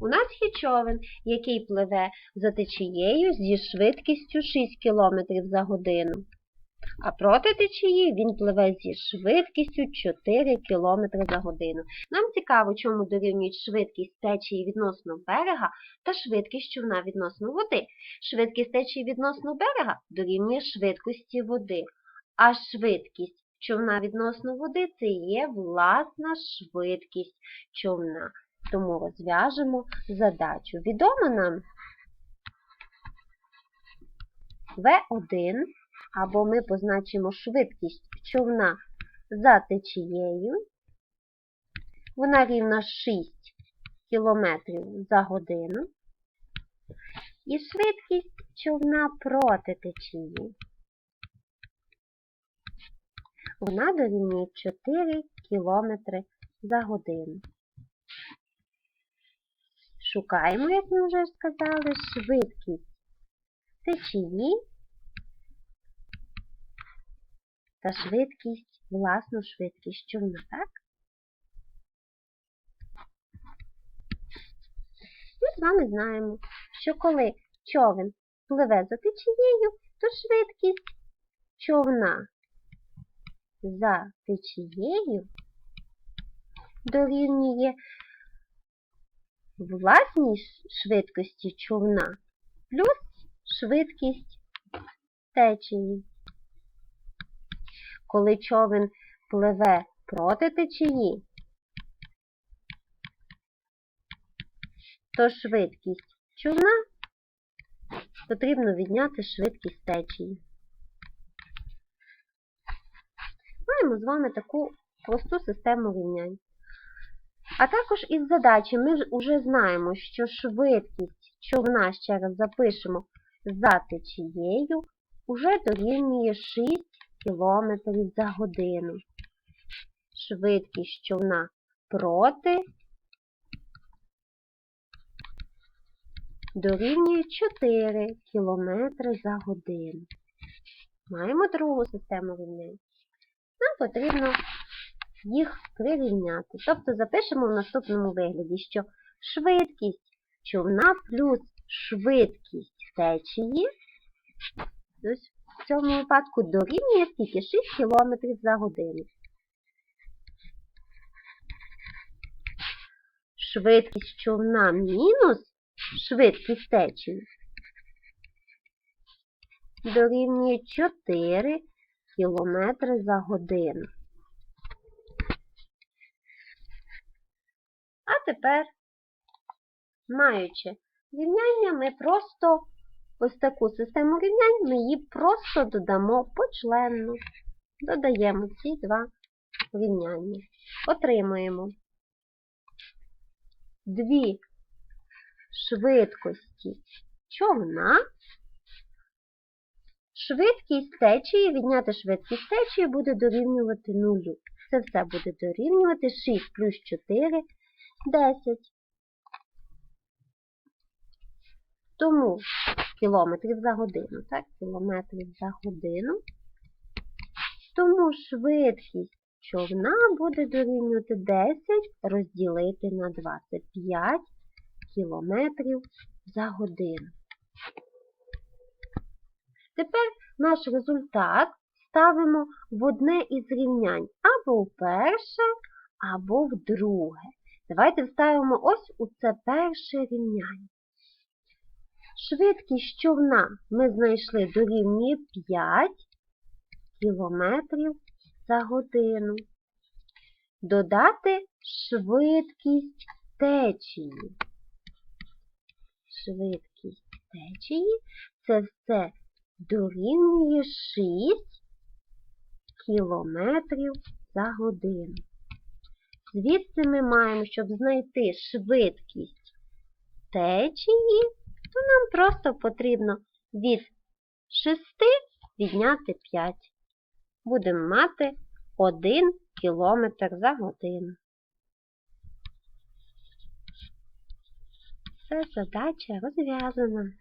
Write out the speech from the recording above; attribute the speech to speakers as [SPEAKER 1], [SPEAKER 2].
[SPEAKER 1] У нас є човен, який пливе за течією зі швидкістю 6 км за годину. А проти течії він пливе зі швидкістю 4 км за годину. Нам цікаво, чому дорівнюють швидкість течії відносно берега та швидкість човна відносно води. Швидкість течії відносно берега дорівнює швидкості води, а швидкість човна відносно води це є власна швидкість човна. Тому розв'яжемо задачу. Відомо нам В1, або ми позначимо швидкість човна за течією. Вона рівна 6 км за годину. І швидкість човна проти течії. Вона дорівнює 4 км за годину. Шукаємо, як ми вже сказали, швидкість течії та швидкість, власну швидкість човна, так? Ми з вами знаємо, що коли човен пливе за течією, то швидкість човна за течією дорівнює власній швидкості човна плюс швидкість течії. Коли човен пливе проти течії, то швидкість човна потрібно відняти швидкість течії. Маємо з вами таку просту систему рівнянь. А також із задачі ми вже знаємо, що швидкість човна, ще раз запишемо, за течією, уже дорівнює 6 км за годину. Швидкість човна проти дорівнює 4 км за годину. Маємо другу систему рівнянь. Нам потрібно їх прирівняти. Тобто запишемо в наступному вигляді, що швидкість човна плюс швидкість течії, в цьому випадку дорівнює скільки 6 км за годину. Швидкість човна мінус швидкість течії дорівнює 4 км за годину. А тепер, маючи рівняння, ми просто ось таку систему рівнянь, ми її просто додамо почленно. Додаємо ці два рівняння. Отримуємо дві швидкості човна. Швидкість течії, відняти швидкість течії буде дорівнювати нулю. Це все буде дорівнювати 6 плюс 4 10. Тому кілометрів за годину, так, кілометрів за годину. Тому швидкість човна буде дорівнювати 10 розділити на 25 кілометрів за годину. Тепер наш результат ставимо в одне із рівнянь або в перше, або в друге. Давайте вставимо ось у це перше рівняння. Швидкість човна ми знайшли дорівнює 5 км за годину. Додати швидкість течії. Швидкість течії це все дорівнює 6 км за годину. Звідси ми маємо, щоб знайти швидкість течії, то нам просто потрібно від 6 відняти 5. Будемо мати 1 км за годину. Це задача розв'язана.